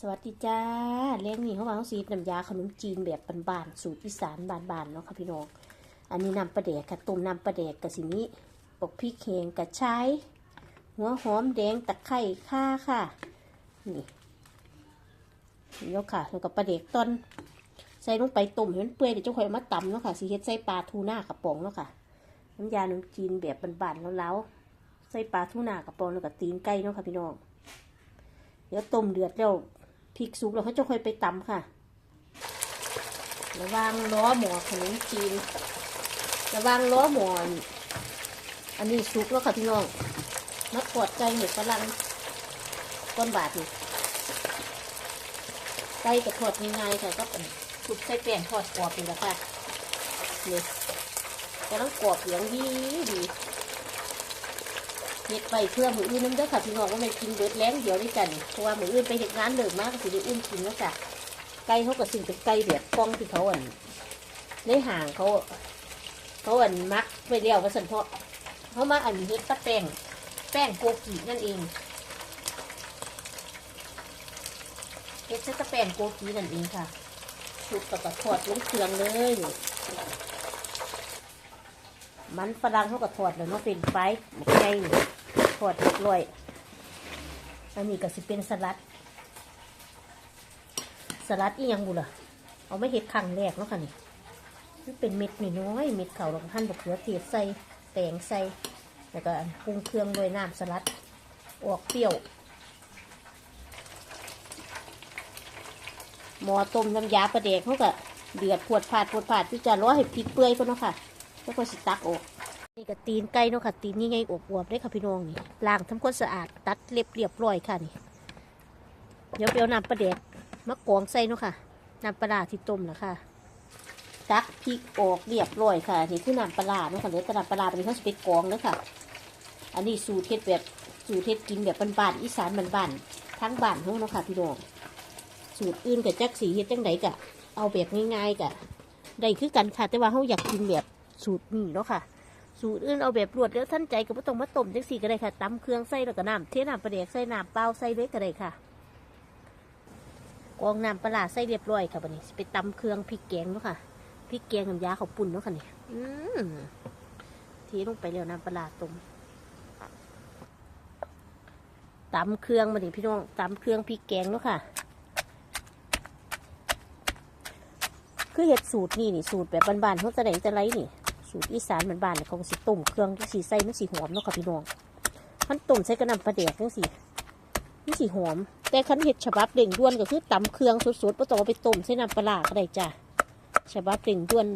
สวัสดีจ้าเลี้ยงนี่เขาวางซีดน้ำยาขนมจีนแบบบานๆสูตรอีสานบานๆเนาะค่ะพี่น้อง อันนี้นำปลาแดกค่ะต้มนำปลาแดกกับสินี้ปกพริกแห้งกระชายหัวหอมแดงตะไคร้ข่าค่ะ นี่เนาะค่ะแล้วก็ปลาแดกตอนใส่ลงไปต้มให้มันเปื่อยเดี๋ยวเจ้าค่อยมาตำเนาะค่ะสีเฮ็ดใส่ปลาทูน่ากระป๋องเนาะค่ะน้ำยาขนมจีนแบบบานๆแล้วๆใส่ปลาทูน่ากระป๋องแล้วก็ตีนไก่เนาะค่ะพี่น้องเดี๋ยวต้มเดือดแล้ว พริกสุกแล้วเขาจะค่อยไปตำค่ะ ระวังล้อหมอขนมจีน ระวังล้อหมอนอันนี้สุกแล้วค่ะพี่น้องมะกอดใจเห็ดฝรั่งก้นบาทนี่ไก่กับทอดง่ายๆค่ะก็เป็นสุกใส่แป้งทอดกรอบนี่แหละค่ะนี่กำลังกรอบเหลืองดีดี เห็ดไปเพื่อมืออื่นน้ำเด้อค่ะพี่น้องว่ามันกินเบิดแรงเดี๋ยวด้วยกันเพราะว่ามืออื่นไปเห็ดงานเลิกมากก็สิได้อุ่นกินแล้วจ้ะไก่เขาก็สิ่งเป็นไก่แบบกล้องที่เขาอันในห่างเขาเขาอันมักไปเรียวว่าสันเพาะเขามาอันเฮ็ดตะแป้งแป้งโกกีนั่นเองเฮ็ดตะแป้งโกกีนั่นเองค่ะชุบกับกระทอดลงเครื่องเลยมันฝรั่งเขาก็ทอดแล้วเนาะเป็นไฟไก่ ทอดเรียบร้อย อันนี้ก็สิเป็นสลัด สลัดอีหยังบุล่ะ เอาไม่เห็ดครั้งแรกเนาะค่ะนี่เป็นเม็ดน้อยเม็ดเขาลงหั่นบกเขือเทศใส่แตงใส่แล้วก็ปรุงเครื่องด้วยน้ำสลัด ออกเปรี้ยวหมอต้มน้ำยาประเดกเขาก็เดือดพวดผาดพวดผาดที่จะร้อให้พริกเปื่อยก่อนเนาะค่ะ แล้วก็สิตักออก นี่ก็ตีนไก่เนาะค่ะ ตีนนี่ไงอบอวบๆเลยค่ะพี่น้องนี่ล้างทำความสะอาดตัดเล็บเรียบร้อยค่ะนี่เดี๋ยวไปเอาน้ำประเดกมะกองใส่เนาะค่ะน้ำปลาร้าที่ต้มนะค่ะตักพริกออกเรียบร้อยค่ะนี่คือน้ำปลาร้าเนาะค่ะเดี๋ยวแต่น้ำปลาร้าเป็นเขาจะไปกรองเนาะค่ะ อันนี้สูตรเทศแบบสูตรเทศกินแบบบ้านๆอีสานบ้านๆทั้งบ้านเขาเนาะค่ะพี่น้องสูตรอื่นกับจักสีเฮ็ดจังไดกะ เอาแบบง่ายๆกะได้คือกันค่ะ แต่ว่าเขาอยากกินแบบสูตรนี้เนาะค่ะ สูตรอื่นเอาแบบรวดแล้วท่านใจก็บ่ต้องมาต้มจังสีก็ได้ค่ะตำเครื่องใส่แล้วก็น้ำเทน้ำปลาแดกใส่น้ำเปล่าใส่เล็กก็ได้ค่ะกองน้ำปลาร้าใส่เรียบร้อยค่ะบันนี้ไปตำเครื่องพริกแกงเนาะค่ะพริกแกงน้ำยาเขาปุ่นเนาะค่ะนี่อเทีลงไปแล้วน้ำปลาต้มตำเครื่องมาดิพี่น้องตำเครื่องพริกแกงเนาะค่ะ คือเห็ดสูตรนี่นี่สูตรแบบบ้านๆเขาจะไหนจะไรนี่ สูตรอีสานบ้านๆเนี่ยเขาสิต้มเครื่องสีใส่มันสีหอมเนาะค่ะพี่น้องมันต้มใส่กระนำปลาแดกจังสีมันสีหอม แต่คันเห็ดฉบับเด่งด้วนก็คือตำเครื่องสดๆไม่ต้องเอาไปต้มใส่น้ำปลาร้าก็ได้จ้ะฉบับเด่งด้วน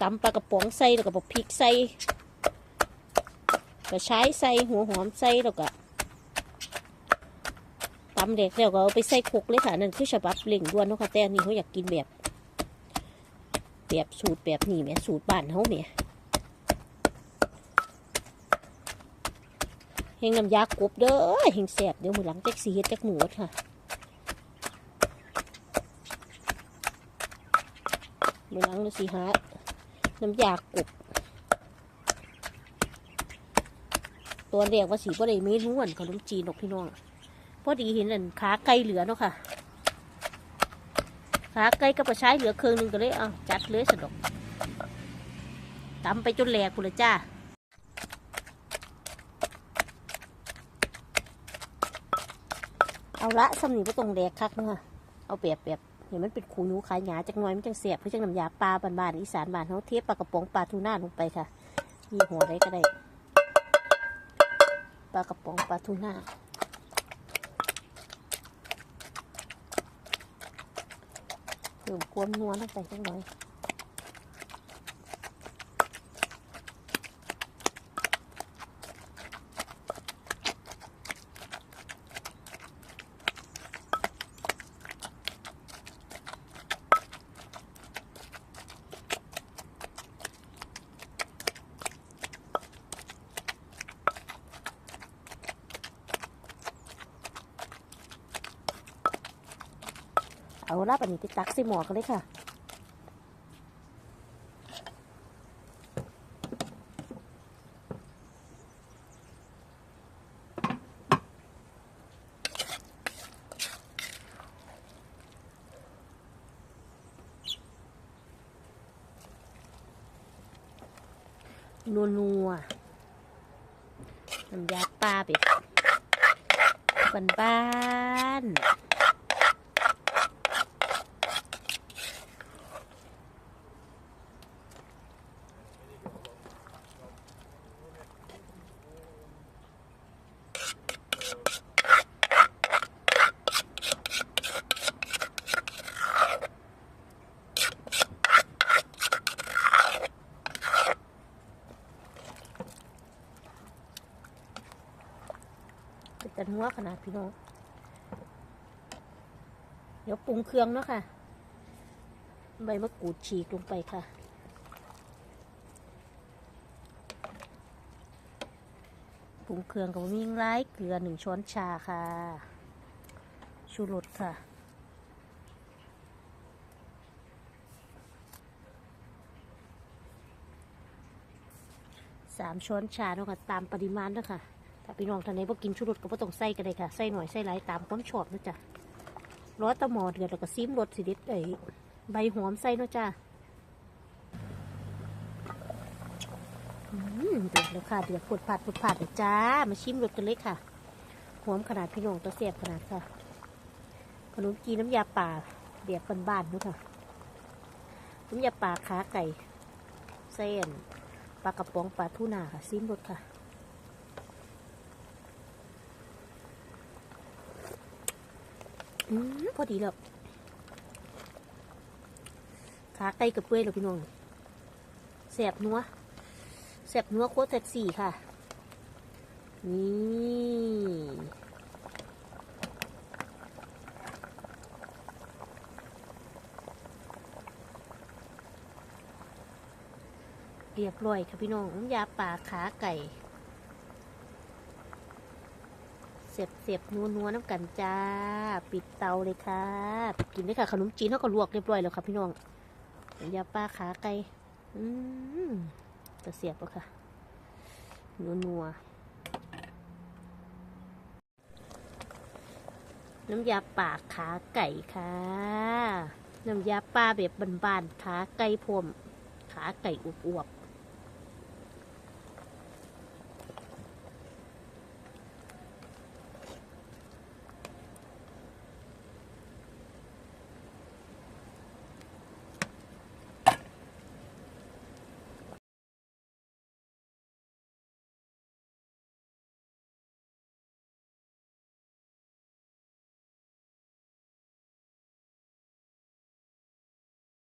ตำปลากระป๋องใส่แล้วก็บอกพริกใส่ก็ใช้ใส่หัวหอมใส่แล้วก็ตำเด็กแล้วก็เอาไปใส่ครกเลยค่ะนั่นคือฉบับเล่งด้วนนาะคะแต่นนี้เขาอยากกินแบบ แบบสูตรแบบนี้แหม่สูตรบ้านเขาเนี่ยเฮงน้ำยากบเด้อเฮงแสบเดี๋ยวมือหลังแจ็คสีเฮ็ดแจ็คหมูค่ะมือหลังเราสีหาน้ำยากบตัวแรกว่าสีบ่ได้เมนูอันขนมจีนหรอกพี่น้องพอดีเห็นอันขาไก่เหลือเนาะค่ะ ขาไก่กับกระชายเหลือเครื่องหนึงก็เลยเอาจัดเลยสะดอกตำไปจนแหลกพุ่ลยจ้าเอาละสำนีก็ตรงแดกคักเนาะเอาแบบแบบเห็นมันเป็นขูนูขายหยาจักน่อยมันจังเสียบเพื่อจังน้ำยาปลาบานๆอีสานบานเขาเทปปลากระป๋องปลาทูน่าลงไปค่ะมีหัวได้ก็ได้ปลากระป๋องปลาทูน่า พิ่มความนัวลงไปจังหน่อย เอาลาบอันนี้ไปตักใส่หมอกันเลยค่ะนัวนัวน้ำยาปลาไปบ้านบ้าน หัวขนาดพี่น้อง เดี๋ยวปรุงเครื่องเนาะค่ะ ใบมะกรูดฉีกลงไปค่ะ ปรุงเครื่องกับมีงร้เกลือหนึ่งช้อนชาค่ะ ชูรสค่ะสามช้อนชาเนาะค่ะตามปริมาณเนาะค่ะ พี่น้องท่านไหนบ่กินชูรสก็บ่ต้องใส่ก็ได้ค่ะใส่หน่อยใส่หลายตามความชอบนะจ้ะร้อตะหมอเดือดแล้วก็ซิมรสสิเด็ดเอ้ใบหอมใส่นะจ้ะอืมเดือดแล้วค่ะเดือดปวดผาดปวดผาดเลยจ้า มาชิมรสกันเลยค่ะหอมขนาดพี่น้องตัวเสียบขนาดค่ะขนมจีนน้ำยาป่าเดียบบ้านๆนาะค่ะน้ำยาป่าขาไก่เส้นปลากระป๋องปลาทูน่าค่ะซิมรสค่ะ อืมพอดีแล้วขาไก่กับเปื่อยแล้วพี่น้องแสบนัวแสบนัวโคตรแท็กซี่ค่ะ นี่เรียบร้อยค่ะพี่น้องน้ำยาป่าขาไก่ เสียบเสียบนัวนัวน้ำกันจ้า ปิดเตาเลยค่ะปิดกินเลยค่ะ ขนมจีนเขาก็ลวกเรียบร้อยแล้วค่ะพี่น้องน้ำยาปลาขาไก่อืมจะเสียบแล้วค่ะ นัวนัวน้ำยาป่าขาไก่ค่ะ น้ำยาปลาแบบบานๆขาไก่พรมขาไก่อวบๆ